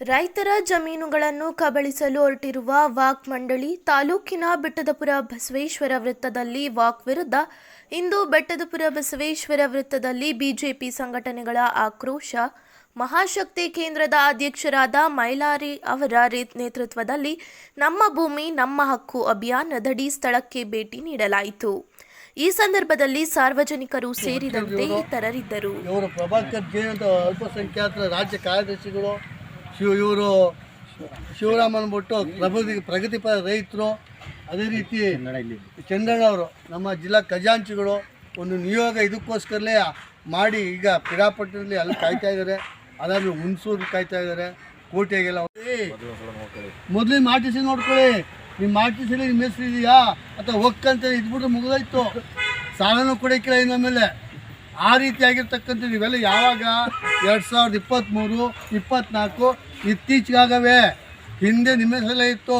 ರೈತರ ಜಮೀನುಗಳನ್ನು ಕಬಳಿಸಲು ಹೊರಟಿರುವ ವಾಕ್ ಮಂಡಳಿ ತಾಲೂಕಿನ ಬೆಟ್ಟದಪುರ ಬಸವೇಶ್ವರ ವೃತ್ತದಲ್ಲಿ ವಾಕ್ ವಿರುದ್ಧ. ಇಂದು ಬೆಟ್ಟದಪುರ ಬಸವೇಶ್ವರ ವೃತ್ತದಲ್ಲಿ ಬಿಜೆಪಿ ಸಂಘಟನೆಗಳ ಆಕ್ರೋಶ. ಮಹಾಶಕ್ತಿ ಕೇಂದ್ರದ ಅಧ್ಯಕ್ಷರಾದ ಮೈಲಾರಿ ಅವರ ನೇತೃತ್ವದಲ್ಲಿ ನಮ್ಮ ಭೂಮಿ ನಮ್ಮ ಹಕ್ಕು ಅಭಿಯಾನದಡಿ ಸ್ಥಳಕ್ಕೆ ಭೇಟಿ ನೀಡಲಾಯಿತು. ಈ ಸಂದರ್ಭದಲ್ಲಿ ಸಾರ್ವಜನಿಕರು ಸೇರಿದಂತೆ ಇತರರಿದ್ದರು. ಇವರು ಪ್ರಭಾಕರ್ ಜೆ ಅಂತ ಅಲ್ಪಸಂಖ್ಯಾತರ ರಾಜ್ಯ ಕಾರ್ಯದರ್ಶಿಗಳು ಶಿವ ಇವರು ಶಿವರಾಮ್ ಅಂದ್ಬಿಟ್ಟು ಪ್ರಗತಿ ಪ್ರಗತಿಪರ ರೈತರು ಅದೇ ರೀತಿ ಚಂದ್ರಣ್ಣ ಅವರು ನಮ್ಮ ಜಿಲ್ಲಾ ಖಜಾಂಚಿಗಳು ಒಂದು ನಿಯೋಗ ಇದಕ್ಕೋಸ್ಕರಲೇ ಮಾಡಿ ಈಗ ಪಿರಾಪಟ್ಟಣದಲ್ಲಿ ಅಲ್ಲಿ ಕಾಯ್ತಾ ಇದ್ದಾರೆ. ಅದಾದ್ರೂ ಹುಣಸೂರು ಕಾಯ್ತಾ ಇದ್ದಾರೆ. ಕೋಟೆಗೆಲ್ಲ ಮೊದಲಿನ ಮಾರ್ಟಿಸಿ ನೋಡ್ಕೊಳ್ಳಿ. ನಿಮ್ಮ ಸಿಲಿ ನಿಮ್ಮ ಹೆಸರು ಇದೆಯಾ? ಅಥವಾ ಒಕ್ಕಂತ ಇದ್ಬಿಟ್ಟು ಮುಗಿದಾಯ್ತು. ಸಾಲನೂ ಕೊಡೋಕ್ಕಿಲ್ಲ ಇನ್ನು ಮೇಲೆ ಆ ರೀತಿಯಾಗಿರ್ತಕ್ಕಂಥ ನೀವೆಲ್ಲ ಯಾವಾಗ? ಎರಡು ಸಾವಿರದ ಇಪ್ಪತ್ತ್ಮೂರು ಇಪ್ಪತ್ತ್ನಾಲ್ಕು ಇತ್ತೀಚೆಗಾಗವೆ ಹಿಂದೆ ನಿಮ್ಮ ಇತ್ತು,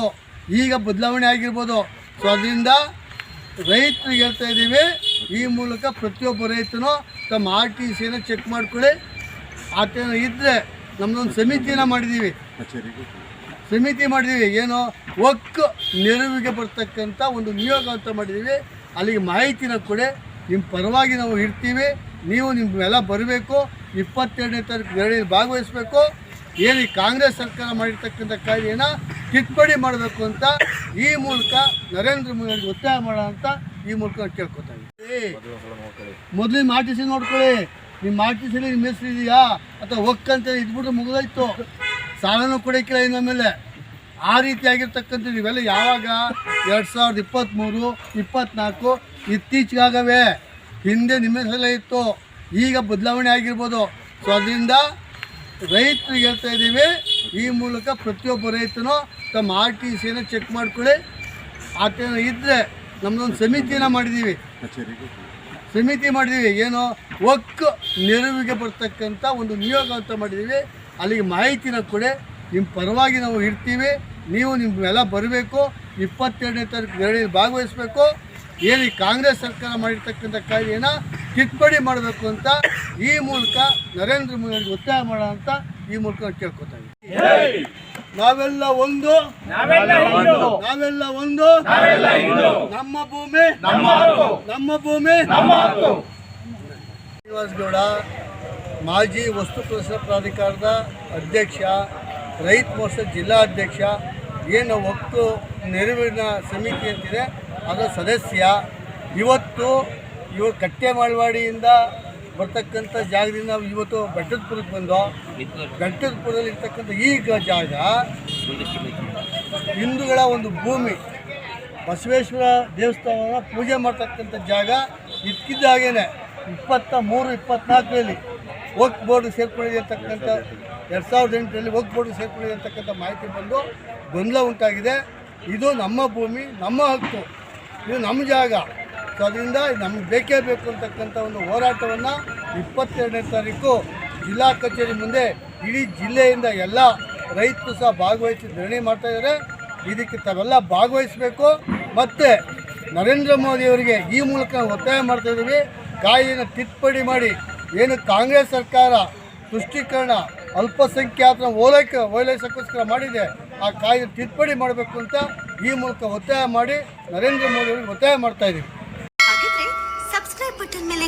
ಈಗ ಬದಲಾವಣೆ ಆಗಿರ್ಬೋದು. ಸೊ ಅದರಿಂದ ರೈತರಿಗೆ ಹೇಳ್ತಾ ಇದ್ದೀವಿ, ಈ ಮೂಲಕ ಪ್ರತಿಯೊಬ್ಬ ರೈತನು ತಮ್ಮ ಆರ್ ಟಿ ಸಿನ ಚೆಕ್ ಮಾಡ್ಕೊಳ್ಳಿ. ಆತನ ಇದ್ದರೆ ನಮ್ಮದೊಂದು ಸಮಿತಿನ ಮಾಡಿದ್ದೀವಿ. ಸಮಿತಿ ಮಾಡಿದ್ದೀವಿ, ಏನು ಒಕ್ಕು ನೆರವಿಗೆ ಬರ್ತಕ್ಕಂಥ ಒಂದು ನಿಯೋಗ ಅಂತ ಮಾಡಿದ್ದೀವಿ. ಅಲ್ಲಿಗೆ ಮಾಹಿತಿನ ಕೊಡಿ, ನಿಮ್ಮ ಪರವಾಗಿ ನಾವು ಇರ್ತೀವಿ, ನೀವು ನಿಮ್ಮೆಲ್ಲ ಬರಬೇಕು, ಇಪ್ಪತ್ತೆರಡನೇ ತಾರೀಕು ಭಾಗವಹಿಸಬೇಕು. ಏನು ಈ ಕಾಂಗ್ರೆಸ್ ಸರ್ಕಾರ ಮಾಡಿರ್ತಕ್ಕಂಥ ಕಾರ್ಯನ ತಿದ್ದುಪಡಿ ಮಾಡಬೇಕು ಅಂತ ಈ ಮೂಲಕ ನರೇಂದ್ರ ಮೋದಿ ಒತ್ತಾಯ ಮಾಡೋಣ ಅಂತ ಈ ಮೂಲಕ ನಾನು ಕೇಳ್ಕೊತಾ ಇದ್ದೀವಿ. ನಿಮ್ಮ ಆರ್ ಟಿ ಸಿ ನೋಡ್ಕೊಳ್ಳಿ. ನಿಮ್ಮ ಆರ್ ಟಿ ಸಿಲಿ ನಿಮ್ಮ ಹೆಸರು ಇದೆಯಾ? ಅಥವಾ ಒಕ್ಕಂತ ಇದ್ಬಿಟ್ಟು ಮುಗಿದಾಯ್ತು. ಸಾಲನೂ ಕೊಡೋಕ್ಕಿಲ್ಲ ಇನ್ನ ಮೇಲೆ ಆ ರೀತಿಯಾಗಿರ್ತಕ್ಕಂಥ ಇವೆಲ್ಲ ಯಾವಾಗ ಎರಡು ಸಾವಿರದ ಇಪ್ಪತ್ತ್ಮೂರು ಇಪ್ಪತ್ತ್ನಾಲ್ಕು ಇತ್ತೀಚೆಗಾಗವೇ ಹಿಂದೆ ನಿಮ್ಮ ಹೆಸರಲ್ಲೇ ಇತ್ತು. ಈಗ ಬದಲಾವಣೆ ಆಗಿರ್ಬೋದು. ಸೊ, ಅದರಿಂದ ರೈತರಿಗೆ ಹೇಳ್ತಾ ಇದ್ದೀವಿ, ಈ ಮೂಲಕ ಪ್ರತಿಯೊಬ್ಬ ರೈತನು ತಮ್ಮ ಆರ್ ಟಿ ಸಿಯನ್ನು ಚೆಕ್ ಮಾಡ್ಕೊಳ್ಳಿ. ಆ ಥರ ಇದ್ದರೆ ನಮ್ಮದೊಂದು ಸಮಿತಿನ ಮಾಡಿದ್ದೀವಿ. ಸಮಿತಿ ಮಾಡಿದ್ದೀವಿ, ಏನು ಒಕ್ಕು ನೆರವಿಗೆ ಬರ್ತಕ್ಕಂಥ ಒಂದು ನಿಯೋಗ ಅಂತ ಮಾಡಿದ್ದೀವಿ. ಅಲ್ಲಿಗೆ ಮಾಹಿತಿನ ಕೊಡಿ ನಿಮ್ಮ ಪರವಾಗಿ ನಾವು ಇರ್ತೀವಿ. ನೀವು ನಿಮ್ಮೆಲ್ಲ ಬರಬೇಕು, ಇಪ್ಪತ್ತೆರಡನೇ ತಾರೀಕು ಎರಡನೇ ಭಾಗವಹಿಸಬೇಕು. ಏನು ಕಾಂಗ್ರೆಸ್ ಸರ್ಕಾರ ಮಾಡಿರ್ತಕ್ಕಂಥ ಕಾಯ್ದೆನ ತಿದ್ದುಪಡಿ ಮಾಡಬೇಕು ಅಂತ ಈ ಮೂಲಕ ನರೇಂದ್ರ ಮೋದಿ ಒತ್ತಾಯ ಮಾಡೋಣ ಅಂತ ಈ ಮೂಲಕ ಕೇಳ್ಕೊತಾ ಇದ್ದೀವಿ ನಾವೆಲ್ಲ ಒಂದು. ನಾವೆಲ್ಲ ಒಂದು. ನಮ್ಮ ಭೂಮಿ. ನಮ್ಮ ಭೂಮಿ. ಶ್ರೀನಿವಾಸ ಗೌಡ ಮಾಜಿ ವಸ್ತು ಪ್ರದರ್ಶನ ಪ್ರಾಧಿಕಾರದ ಅಧ್ಯಕ್ಷ ರೈತ ಜಿಲ್ಲಾ ಅಧ್ಯಕ್ಷ ಏನು ಒಟ್ಟು ನೆರವಿನ ಸಮಿತಿ ಅಂತಿದೆ. ಅದರ ಸದಸ್ಯ ಇವತ್ತು ಇವರು ಕಟ್ಟೆ ಮಾಳ್ವಾಡಿಯಿಂದ ಬರ್ತಕ್ಕಂಥ ಜಾಗದಿಂದ ನಾವು ಇವತ್ತು ಬೆಟ್ಟದಪುರಕ್ಕೆ ಬಂದು ಬೆಟ್ಟದಪುರದಲ್ಲಿ ಇರ್ತಕ್ಕಂಥ ಈಗ ಜಾಗ ಹಿಂದೂಗಳ ಒಂದು ಭೂಮಿ. ಬಸವೇಶ್ವರ ದೇವಸ್ಥಾನನ ಪೂಜೆ ಮಾಡ್ತಕ್ಕಂಥ ಜಾಗ ಇದ್ಕಿದ್ದ ಹಾಗೇನೆ. ಇಪ್ಪತ್ತ ಮೂರು, ಇಪ್ಪತ್ನಾಲ್ಕರಲ್ಲಿ ವಕ್ ಬೋರ್ಡ್ ಸೇರ್ಕೊಂಡಿದೆ ಅಂತಕ್ಕಂಥ ಎರಡು ಸಾವಿರದ ಎಂಟರಲ್ಲಿ ವಕ್ ಬೋರ್ಡ್ ಸೇರ್ಕೊಂಡಿದೆ ಅಂತಕ್ಕಂಥ ಮಾಹಿತಿ ಬಂದು ಗೊಂದಲ ಉಂಟಾಗಿದೆ. ಇದು ನಮ್ಮ ಭೂಮಿ, ನಮ್ಮ ಹಕ್ಕು. ಇದು ನಮ್ಮ ಜಾಗ. ಸೊ ಅದರಿಂದ ನಮ್ಗೆ ಬೇಕೇ ಬೇಕು ಅಂತಕ್ಕಂಥ ಒಂದು ಹೋರಾಟವನ್ನು ಇಪ್ಪತ್ತೆರಡನೇ ತಾರೀಕು ಜಿಲ್ಲಾ ಕಚೇರಿ ಮುಂದೆ ಇಡೀ ಜಿಲ್ಲೆಯಿಂದ ಎಲ್ಲ ರೈತರು ಸಹ ಭಾಗವಹಿಸಿ ಧರಣಿ ಮಾಡ್ತಾ ಇದ್ದಾರೆ. ಇದಕ್ಕೆ ತಾವೆಲ್ಲ ಭಾಗವಹಿಸಬೇಕು. ಮತ್ತು ನರೇಂದ್ರ ಮೋದಿಯವರಿಗೆ ಈ ಮೂಲಕ ಒತ್ತಾಯ ಮಾಡ್ತಾ ಇದ್ದೀವಿ. ಕಾಯ್ದೆಯನ್ನು ತಿದ್ದುಪಡಿ ಮಾಡಿ ಏನು ಕಾಂಗ್ರೆಸ್ ಸರ್ಕಾರ ತುಷ್ಟೀಕರಣ, ಅಲ್ಪಸಂಖ್ಯಾತರ ಓಲೈಕೆ ಓಲೈಸೋಕ್ಕೋಸ್ಕರ ಮಾಡಿದೆ, ಆ ಕಾಯ್ದೆ ತಿದ್ದುಪಡಿ ಮಾಡಬೇಕು ಅಂತ ಈ ಮೂಲಕ ಒತ್ತಾಯ ಮಾಡಿ ನರೇಂದ್ರ ಮೋದಿಯವರಿಗೆ ಒತ್ತಾಯ ಮಾಡ್ತಾ ಇದ್ದೀವಿ ಹಾಗಿದ್ರೆ ಸಬ್ಸ್ಕ್ರೈಬ್ ಬಟನ್ ಮೇಲೆ